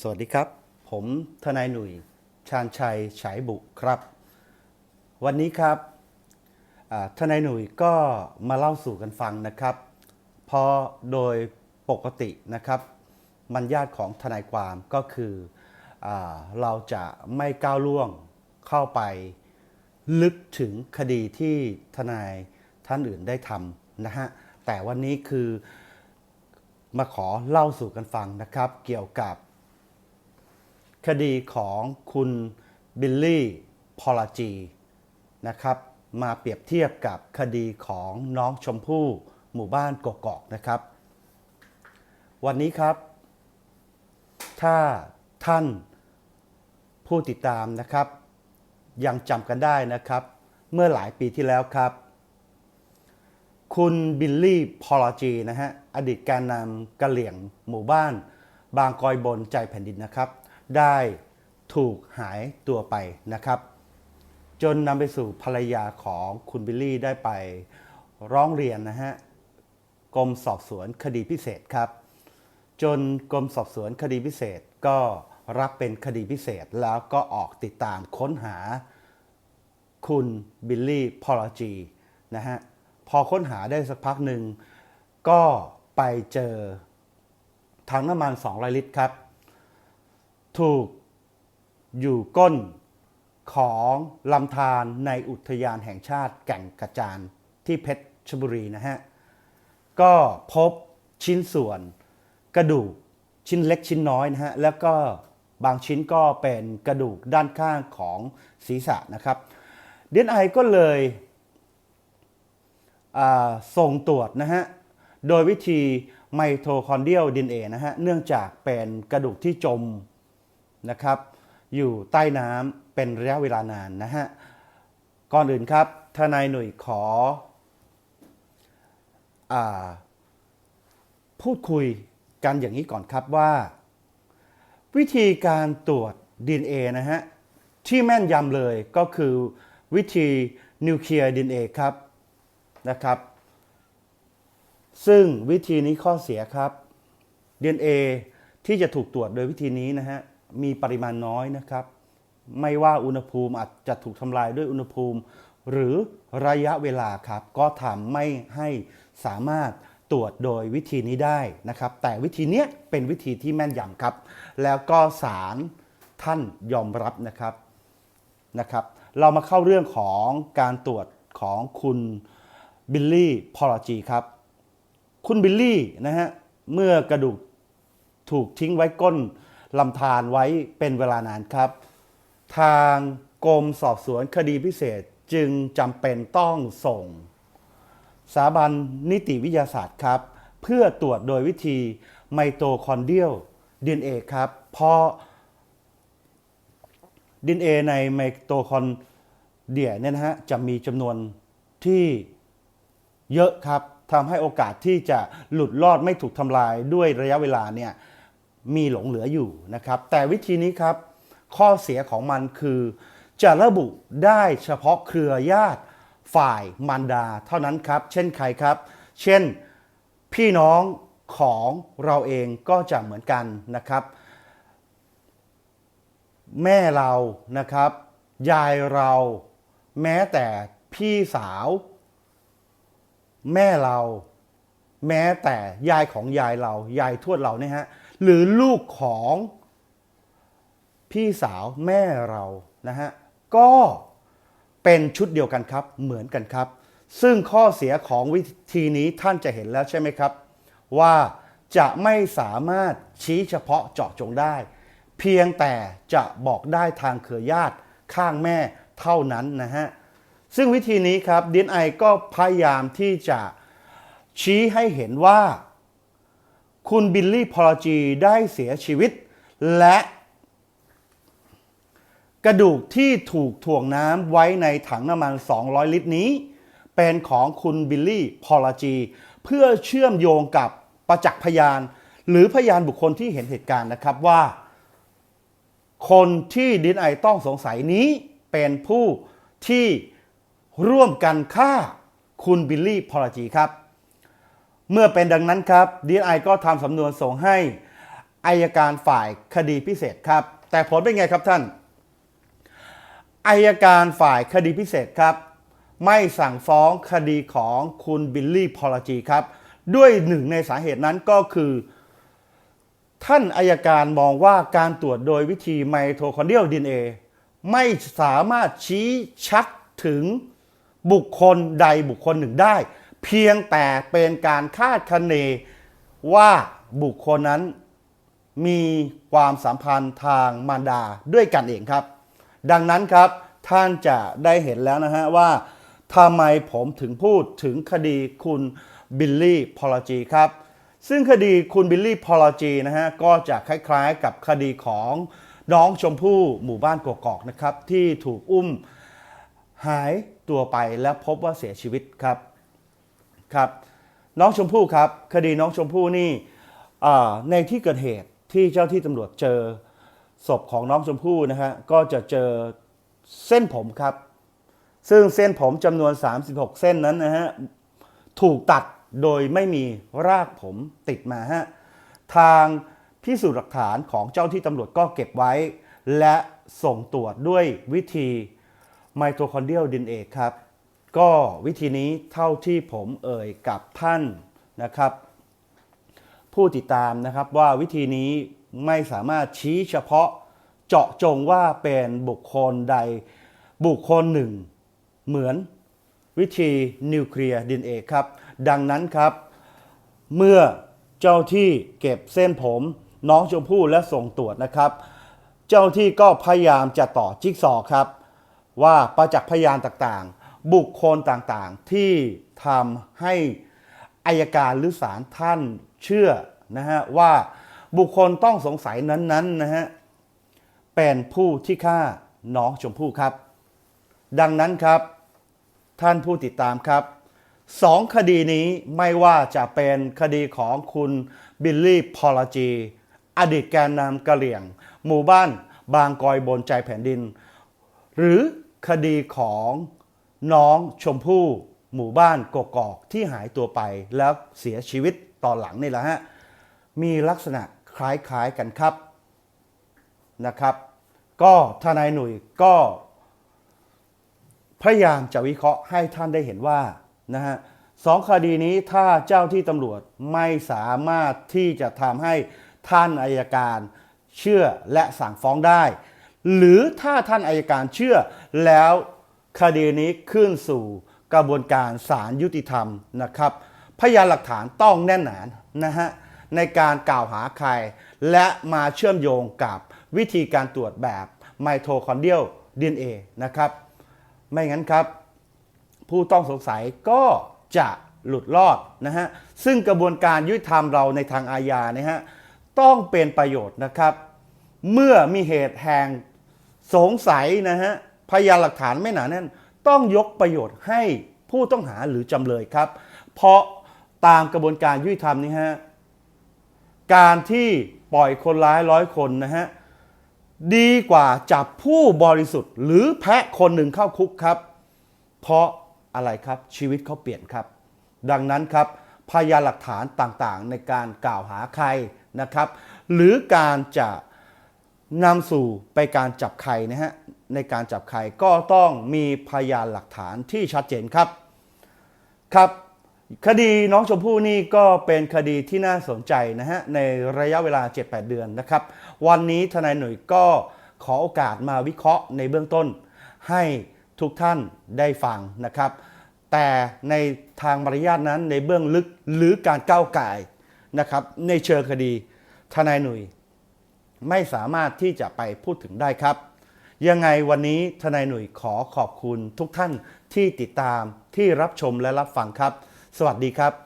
สวัสดีครับ ผมทนายหนุ่ย ชาญชัย ฉายบุครับ วันนี้ครับทนายหนุ่ยก็มาเล่าสู่กันฟังนะครับ เพราะโดยปกตินะครับ มันญาติของทนายความก็คืออเราจะไม่ก้าวล่วงเข้าไปลึกถึงคดีที่ทนายท่านอื่นได้ทำนะฮะ แต่วันนี้คือมาขอเล่าสู่กันฟังนะครับ เกี่ยวกับ คดีของคุณบิลลี่พอลาจีนะครับมาเปรียบเทียบกับคดีของน้องชมพู่หมู่บ้านกกอกนะครับ วันนี้ครับ ถ้าท่านผู้ติดตามนะครับ ยังจำกันได้นะครับ เมื่อหลายปีที่แล้วครับ คุณบิลลี่พอลจีนะฮะอดีตการนำกะเหลี่ยงหมู่บ้าน บางกอยบนใจแผ่นดินนะครับ ได้ถูกหายตัวไปนะครับ จนนำไปสู่ภรรยาของคุณบิลลี่ได้ไปร้องเรียนนะฮะกรมสอบสวนคดีพิเศษครับ จนกรมสอบสวนคดีพิเศษก็รับเป็นคดีพิเศษแล้วก็ออกติดตามค้นหาคุณบิลลี่พอลจีนะฮะพอค้นหาได้สักพักหนึ่ง ก็ไปเจอถังน้ำมัน200 ลิตรครับ ถูกอยู่ก้นของลำธารในอุทยานแห่งชาติแก่งกระจานที่เพชรชบุรีนะฮะ ก็พบชิ้นส่วนกระดูกชิ้นเล็กชิ้นน้อยนะฮะ แล้วก็บางชิ้นก็เป็นกระดูกด้านข้างของศีรษะนะครับเดนไอก็เลยส่งตรวจนะฮะ โดยวิธีไมโทคอนเดรียลดีเอนะฮะ เนื่องจากเป็นกระดูกที่จม นะครับ อยู่ใต้น้ำเป็นระยะเวลานานนะฮะ ก่อนอื่นครับทนายหนุ่ยขออพูดคุยกันอย่างนี้ก่อนครับว่า วิธีการตรวจ DNA นะฮะ ที่แม่นยำเลยก็คือวิธีนิวเคลียร์ DNA ครับนะครับ ซึ่งวิธีนี้ข้อเสียครับ DNA ที่จะถูกตรวจโดยวิธีนี้นะฮะ มีปริมาณน้อยนะครับ ไม่ว่าอุณหภูมิอาจจะถูกทำลายด้วยอุณหภูมิ หรือระยะเวลาครับ ก็ทำไม่ให้สามารถตรวจโดยวิธีนี้ได้นะครับ แต่วิธีเนี้ยเป็นวิธีที่แม่นยำครับ แล้วก็ศาลท่านยอมรับนะครับนะครับ เรามาเข้าเรื่องของการตรวจของคุณบิลลี่พอลจีครับ คุณบิลลี่นะฮะเมื่อกระดูกถูกทิ้งไว้ก้น ลำธารไว้เป็นเวลานานครับ ทางกรมสอบสวนคดีพิเศษจึงจำเป็นต้องส่งสถาบันนิติวิทยาศาสตร์ครับ เพื่อตรวจโดยวิธีไมโตคอนเดียลดีเอครับเพราะดีเอในไมโตคอนเดียเนี่ยนะฮะจะมีจำนวนที่เยอะครับทำให้โอกาสที่จะหลุดรอดไม่ถูกทำลายด้วยระยะเวลาเนี่ย มีหลงเหลืออยู่นะครับ แต่วิธีนี้ครับ ข้อเสียของมันคือ จะระบุได้เฉพาะเครือญาติฝ่ายมารดาเท่านั้นครับ เช่นใครครับ เช่นพี่น้องของเราเองก็จะเหมือนกันนะครับ แม่เรานะครับ ยายเราแม้แต่พี่สาว แม่เรา แม้แต่ยายของยายเรา ยายทวดเราเนี่ยฮะ หรือลูกของพี่สาวแม่เรานะฮะก็เป็นชุดเดียวกันครับเหมือนกันครับ ซึ่งข้อเสียของวิธีนี้ท่านจะเห็นแล้วใช่ไหมครับ ว่าจะไม่สามารถชี้เฉพาะเจาะจงได้ เพียงแต่จะบอกได้ทางเครือญาติข้างแม่เท่านั้นนะฮะซึ่งวิธีนี้ครับดีไอก็พยายามที่จะชี้ให้เห็นว่า คุณบิลลี่พอลจีได้เสียชีวิต และกระดูกที่ถูกถ่วงน้ำไว้ในถังน้ำมัน 200 ลิตรนี้ เป็นของคุณบิลลี่พอลจี เพื่อเชื่อมโยงกับประจักษ์พยาน หรือพยานบุคคลที่เห็นเหตุการณ์นะครับว่า คนที่ดินไอต้องสงสัยนี้เป็นผู้ที่ร่วมกันฆ่าคุณบิลลี่พอลจีครับ เมื่อเป็นดังนั้นครับดีไอก็ทำสำนวนส่งให้อายการฝ่ายคดีพิเศษครับ แต่ผลเป็นไงครับท่านอายการฝ่ายคดีพิเศษครับ ไม่สั่งฟ้องคดีของคุณบิลลี่พอลจีครับ ด้วยหนึ่งในสาเหตุนั้นก็คือ ท่านอายการมองว่าการตรวจโดยวิธีไมโทคอนเดรียลดีเอไม่สามารถชี้ชัดถึงบุคคลใดบุคคลหนึ่งได้ เพียงแต่เป็นการคาดคะเนว่าบุคคลนั้นมีความสัมพันธ์ทางมารดาด้วยกันเองครับ ดังนั้นครับท่านจะได้เห็นแล้วนะฮะว่าทำไมผมถึงพูดถึงคดีคุณบิลลี่พอลจีครับ ซึ่งคดีคุณบิลลี่พอลจีนะฮะก็จะคล้ายๆกับคดีของน้องชมพู่หมู่บ้านกกอกนะครับ ที่ถูกอุ้มหายตัวไปและพบว่าเสียชีวิตครับ ครับน้องชมพู่ครับคดีน้องชมพู่นี่ในที่เกิดเหตุที่เจ้าที่ตำรวจเจอศพของน้องชมพู่นะฮะก็จะเจอเส้นผมครับ ซึ่งเส้นผมจำนวน 36 เส้นนั้นนะฮะถูกตัดโดยไม่มีรากผมติดมาฮะทางพิสูจน์หลักฐานของเจ้าที่ตำรวจก็เก็บไว้ และส่งตรวจด้วยวิธีไมโทคอนเดรียลดินเอครับ ก็วิธีนี้เท่าที่ผมเอ่ยกับท่านนะครับ ผู้ติดตามนะครับว่าวิธีนี้ไม่สามารถชี้เฉพาะเจาะจงว่าเป็นบุคคลใดบุคคลหนึ่ง เหมือนวิธีนิวเคลียร์ดินเอครับ ดังนั้นครับ เมื่อเจ้าที่เก็บเส้นผม น้องชมพู่และส่งตรวจนะครับ เจ้าที่ก็พยายามจะต่อจิ๊กซอครับ ว่าประจักษ์พยานต่าง บุคคลต่างๆ ที่ทำให้อายการหรือศาลท่านเชื่อนะฮะว่าบุคคลต้องสงสัยนั้นๆนะฮะเป็นผู้ที่ฆ่าน้องชมพู่ครับ ดังนั้นครับ ท่านผู้ติดตามครับสองคดีนี้ไม่ว่าจะเป็นคดีของคุณบิลลี่พอลจี อดีตแกนนำกะเหลี่ยง หมู่บ้านบางกอยบนใจแผ่นดิน หรือคดีของ น้องชมพู่หมู่บ้านกกอกที่หายตัวไปแล้วเสียชีวิตตอนหลังนี่แหละฮะมีลักษณะคล้ายๆกันครับนะครับ ก็ทนายหนุ่ยก็พยายามจะวิเคราะห์ให้ท่านได้เห็นว่านะฮะสองคดีนี้ถ้าเจ้าที่ตำรวจไม่สามารถที่จะทำให้ท่านอายการเชื่อและสั่งฟ้องได้ หรือถ้าท่านอายการเชื่อแล้ว คดีนี้ขึ้นสู่กระบวนการศาลยุติธรรมนะครับ พยานหลักฐานต้องแน่นหนานะฮะในการกล่าวหาใคร และมาเชื่อมโยงกับวิธีการตรวจแบบไมโทคอนเดรียลดีเนะครับ ไม่งั้นครับ ผู้ต้องสงสัยก็จะหลุดรอดนะฮะซึ่งกระบวนการยุติธรรมเราในทางอาญาเนี่ยฮะต้องเป็นประโยชน์นะครับ เมื่อมีเหตุแห่งสงสัยนะฮะ พยานหลักฐานไม่หนาแน่น ต้องยกประโยชน์ให้ผู้ต้องหาหรือจำเลยครับ เพราะตามกระบวนการยุติธรรมนี่ฮะการที่ปล่อยคนร้ายร้อยคนนะฮะดีกว่าจับผู้บริสุทธิ์ หรือแพะคนหนึ่งเข้าคุกครับ เพราะอะไรครับชีวิตเขาเปลี่ยนครับ ดังนั้นครับพยานหลักฐานต่างๆ ในการกล่าวหาใครนะครับ หรือการจะนำสู่ไปการจับใครนะฮะ ในการจับใครก็ต้องมีพยานหลักฐานที่ชัดเจนครับครับ คดีน้องชมพู่นี่ก็เป็นคดีที่น่าสนใจนะฮะในระยะเวลา 7-8 เดือนนะครับ วันนี้ทนายหน่ยก็ขอโอกาสมาวิเคราะห์ในเบื้องต้น ให้ทุกท่านได้ฟังนะครับ แต่ในทางมารยาทนั้นในเบื้องลึกหรือการก้าวไก่นะครับ ในเชิงคดีทนายหนุ่ยไม่สามารถที่จะไปพูดถึงได้ครับ ยังไงวันนี้ทนายหนุ่ยขอขอบคุณทุกท่านที่ติดตามที่รับชมและรับฟังครับ สวัสดีครับ